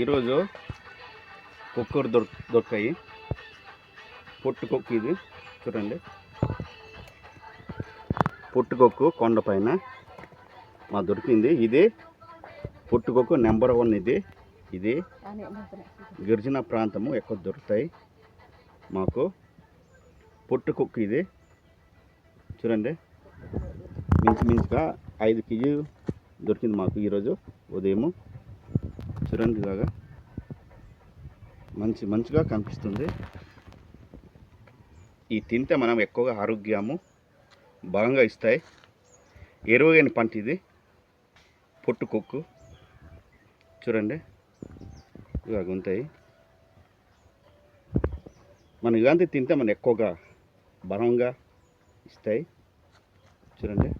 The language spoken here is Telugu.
ఈరోజు కుక్కర్ దొర దొరికాయి. పొట్టు కొక్కు ఇది. చూడండి. పొట్టుకొక్కు కొండపైన మా దొరికింది. ఇది పొట్టుకొక్కు నెంబర్ వన్ ఇది. ఇది గిరిజన ప్రాంతము. ఎక్కువ దొరుకుతాయి. మాకు పొట్టుకొక్కు ఇది. చూడండి. మించుమించుగా ఐదు కేజీ దొరికింది మాకు ఈరోజు ఉదయము. చూడండి ఇలాగా. మంచి మంచిగా కనిపిస్తుంది. ఈ తింటే మనం ఎక్కువగా ఆరోగ్యము బలంగా ఇస్తాయి. ఎరువైన పంట ఇది. పొట్టుకొక్కు చూడండి. ఇలాగ ఉంటాయి. మనం ఇలాంటి తింటే మనం ఎక్కువగా బలంగా ఇస్తాయి. చూడండి.